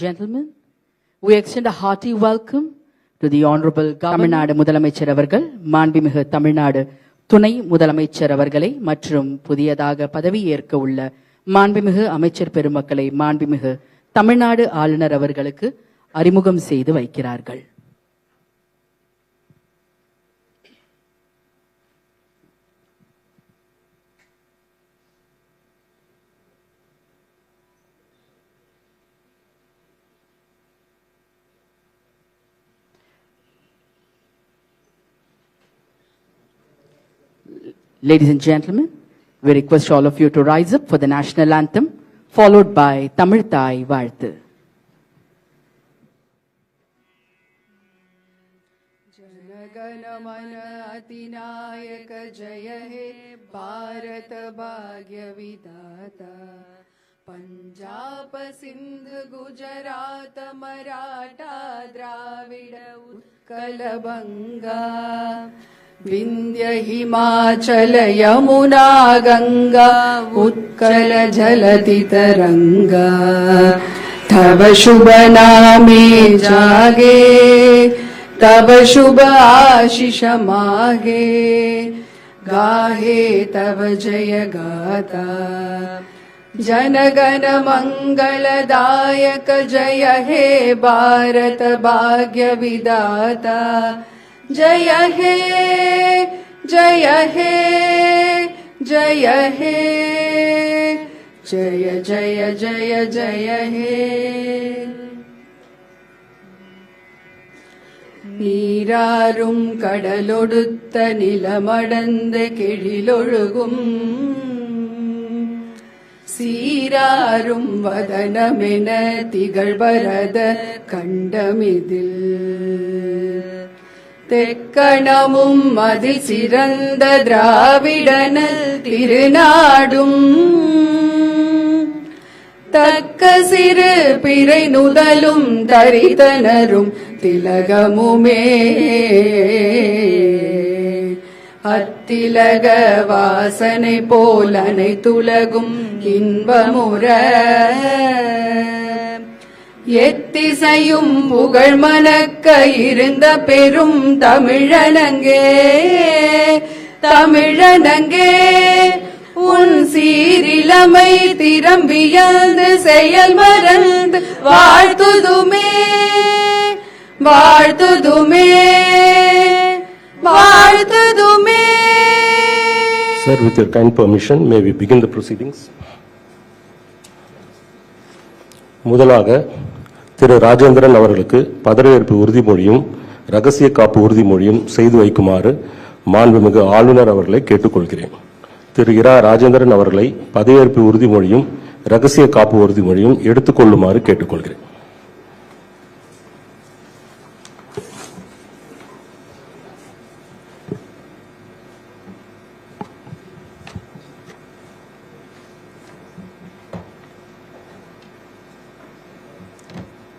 Gentlemen, we extend a hearty welcome to the Honorable Tamil Nadu முதலமைச்சர் அவர்கள் மாண்புமிகு தமிழ்நாடு துணை முதலமைச்சர் அவர்களை மற்றும் புதியதாக பதவியேற்க உள்ள மாண்புமிகு அமைச்சர் பெருமக்களை மாண்புமிகு தமிழ்நாடு ஆளுநர் அவர்களுக்கு அறிமுகம் செய்து வைக்கிறார்கள். Ladies and gentlemen, we request all of you to rise up for the national anthem, followed by Tamil Thai Varthu. Jana Gana Mana अतिनायक जय हे भारत भाग्य विधाता पञ्जाब सिन्ध गुजरात मराठा द्राविड उत्कल विन्ध्य हिमाचल यमुना गङ्गा उत्कल जलति तरङ्गा तव शुभ नामे जागे तब शुभ आशिष मागे गाहे तव जय गाता। जनगण मङ्गलदायक जय हे भारत भाग्य विदाता जय हे जय हे जय हे जय जय जय जय हे நீராறும் கடலொடுத்த நிலமடந்த கெழிலொழுகும் சீராரும் வதனமென திகழ்வரத கண்டமிதில் தெக்கணமும் அதில் சிறந்த திராவிடனல் திருநாடும். தக்க சிறு பிறை நுதலும் தரிதனரும் திலகமுமே. அத்திலக வாசனை போல் அனைத்துலகும் இன்பமுற. எத்திசையும் புகழ் மணக்க இருந்த பெரும் தமிழனங்கே தமிழனங்கே உன் சீரிலமை திரம்பியந்து செயல் மறந்து வாழ்த்துதுமே வாழ்த்துதுமே வாழ்த்துதுமே Sir, with your kind permission, may we begin the proceedings? முதலாக திரு ராஜேந்திரன் அவர்களுக்கு பதவியேற்பு உறுதிமொழியும் ரகசிய காப்பு உறுதிமொழியும் செய்து வைக்குமாறு மாண்புமிகு ஆளுநர் அவர்களை கேட்டுக்கொள்கிறேன். திரு இரா ராஜேந்திரன் அவர்களை பதவியேற்பு உறுதிமொழியும் ரகசிய காப்பு உறுதிமொழியும் எடுத்துக்கொள்ளுமாறு கேட்டுக்கொள்கிறேன்.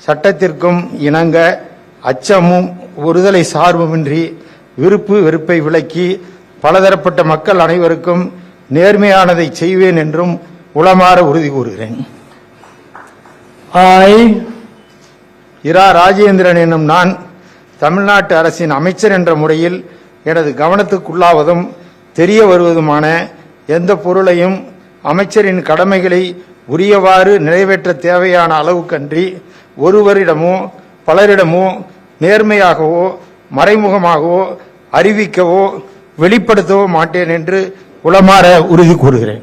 சட்டத்திற்கும் இணங்க அச்சமும் ஒருதலை சார்புமின்றி விருப்பு வெறுப்பை விலக்கி பலதரப்பட்ட மக்கள் அனைவருக்கும் நேர்மையானதை செய்வேன் என்றும் உளமாற உறுதி கூறுகிறேன். இரா ராஜேந்திரன் என்னும் நான் தமிழ்நாட்டு அரசின் அமைச்சர் என்ற முறையில் எனது கவனத்துக்குள்ளாவதும் தெரிய வருவதுமான எந்த பொருளையும் அமைச்சரின் கடமைகளை உரியவாறு நிறைவேற்ற தேவையான அளவுக்கன்றி ஒருவரிடமோ பலரிடமோ நேர்மையாகவோ மறைமுகமாகவோ அறிவிக்கவோ வெளிப்படுத்தவோ மாட்டேன் என்று உளமாற உறுதி கூறுகிறேன்.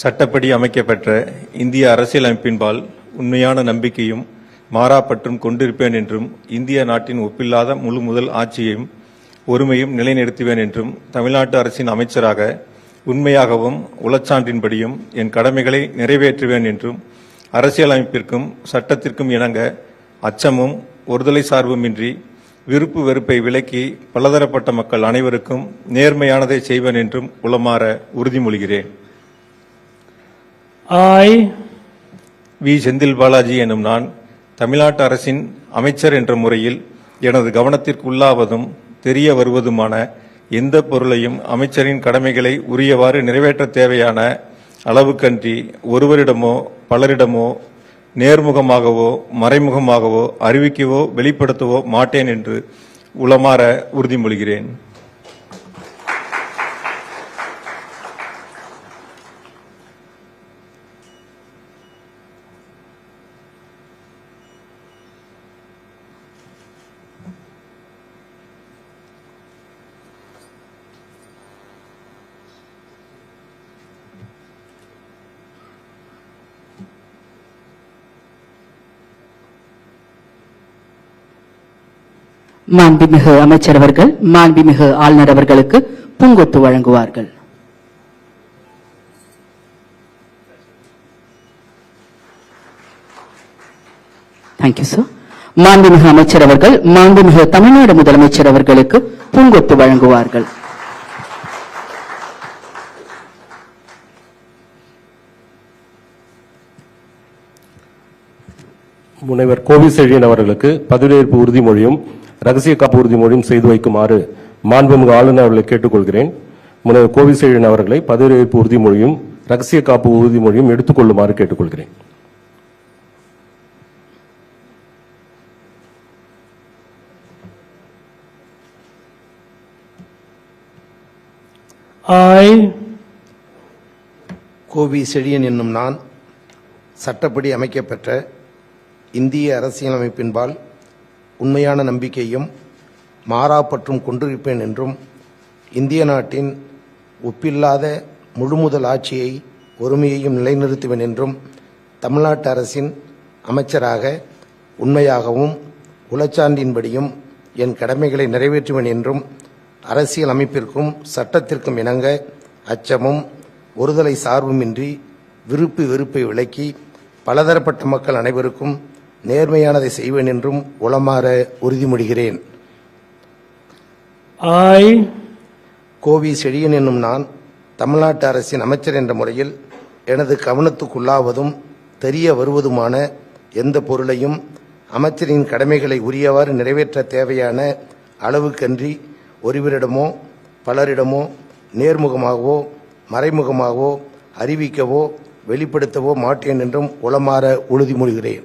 சட்டப்படி அமைக்கப்பெற்ற இந்திய அரசியலமைப்பின்பால் உண்மையான நம்பிக்கையும் மாறாப்பற்றும் கொண்டிருப்பேன் என்றும் இந்திய நாட்டின் ஒப்பில்லாத முழு முதல் ஆட்சியையும் ஒருமையும் நிலைநிறுத்துவேன் என்றும் தமிழ்நாட்டு அரசின் அமைச்சராக உண்மையாகவும் உளச்சான்றின்படியும் என் கடமைகளை நிறைவேற்றுவேன் என்றும் அரசியலமைப்பிற்கும் சட்டத்திற்கும் இணங்க அச்சமும் ஒருதலை சார்புமின்றி விருப்பு வெறுப்பை விலக்கி பலதரப்பட்ட மக்கள் அனைவருக்கும் நேர்மையானதை செய்வேன் என்றும் உளமாற உறுதிமொழிகிறேன். ஆய் வி. செந்தில் பாலாஜி எனும் நான் தமிழ்நாட்டு அரசின் அமைச்சர் என்ற முறையில் எனது கவனத்திற்கு உள்ளாவதும் தெரிய வருவதுமான எந்த பொருளையும் அமைச்சரின் கடமைகளை உரியவாறு நிறைவேற்ற தேவையான அளவுக்கன்றி ஒருவரிடமோ பலரிடமோ நேர்முகமாகவோ மறைமுகமாகவோ அறிவிக்கவோ வெளிப்படுத்தவோ மாட்டேன் என்று உளமாற உறுதிமொழிகிறேன். மாண்புமிகு அமைச்சர் அவர்கள் மாண்புமிகு ஆளுநர் அவர்களுக்கு பூங்கொத்து வழங்குவார்கள். தேங்க்யூ சார் மாண்புமிகு அமைச்சர் அவர்கள் மாண்புமிகு தமிழ்நாடு முதலமைச்சர் அவர்களுக்கு பூங்கொத்து வழங்குவார்கள். முனைவர் கோவிசெழியன் அவர்களுக்கு பதவியேற்பு உறுதிமொழியும் ரகசிய காப்பு உறுதிமொழியும் செய்து வைக்குமாறு மாண்புமிகு ஆளுநர் அவர்களை கேட்டுக்கொள்கிறேன். முனைவர் கோவி செழியன் அவர்களை பதவியேற்பு உறுதிமொழியும் ரகசிய காப்பு உறுதிமொழியும் எடுத்துக்கொள்ளுமாறு கேட்டுக்கொள்கிறேன். I, கோவி செழியன் என்னும் நான் சட்டப்படி அமைக்கப்பெற்ற இந்திய அரசியலமைப்பின்பால் உண்மையான நம்பிக்கையும் மாறாப்பற்றும் கொண்டிருப்பேன் என்றும் இந்திய நாட்டின் ஒப்பில்லாத முழுமுதல் ஆட்சியை ஒருமையையும் நிலைநிறுத்துவேன் என்றும் தமிழ்நாட்டு அரசின் அமைச்சராக உண்மையாகவும் உளச்சான்றின்படியும் என் கடமைகளை நிறைவேற்றுவேன் என்றும் அரசியல் அமைப்பிற்கும் சட்டத்திற்கும் இணங்க அச்சமும் ஒருதலை சார்புமின்றி விருப்பு வெறுப்பை விலக்கி பலதரப்பட்ட மக்கள் அனைவருக்கும் நேர்மையானதை செய்வேன் என்றும் உளமாற உறுதிமொழிகிறேன். I, கோவி செழியன் என்னும் நான் தமிழ்நாட்டு அரசின் அமைச்சர் என்ற முறையில் எனது கவனத்துக்குள்ளாவதும் தெரிய வருவதுமான எந்த பொருளையும் அமைச்சரின் கடமைகளை உரியவாறு நிறைவேற்ற தேவையான அளவுக்கன்றி ஒருவரிடமோ பலரிடமோ நேர்முகமாகவோ மறைமுகமாகவோ அறிவிக்கவோ வெளிப்படுத்தவோ மாட்டேன் என்றும் உளமாற உறுதிமொழிகிறேன்.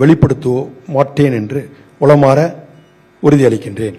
வெளிப்படுத்தவோ மாட்டேன் என்று உளமாற உறுதியளிக்கின்றேன்.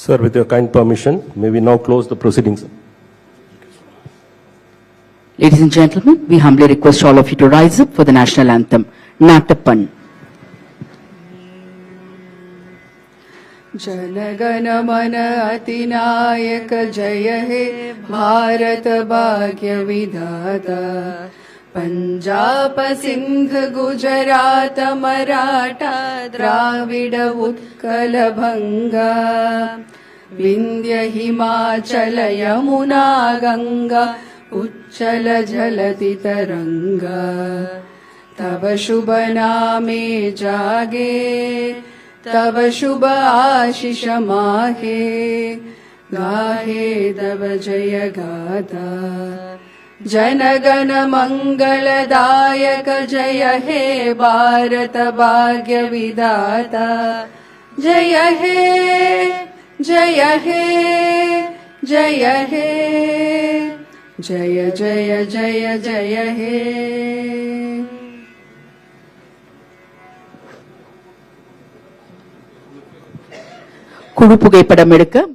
Sir, with your kind permission, may we now close the proceedings? Ladies and gentlemen, we humbly request all of you to rise up for the national anthem, Natappan. जनगण मन अतिनायक जय हे भारत भाग्य विधाता पञ्जाब सिन्ध गुजरात मराठा द्राविड उत्कल भङ्गा विन्ध्य हिमाचल यमुना गङ्गा उच्चल झलति तरङ्गा तव शुभ नामे जागे तव शुभ आशिष माहे गाहे तव जय गाथा जनगण मङ्गलदायक जय हे भारत भाग्य विधाता जय हे जय हे जय हे जय जय जय जय हे குழு புகைப்படம் எடுக்க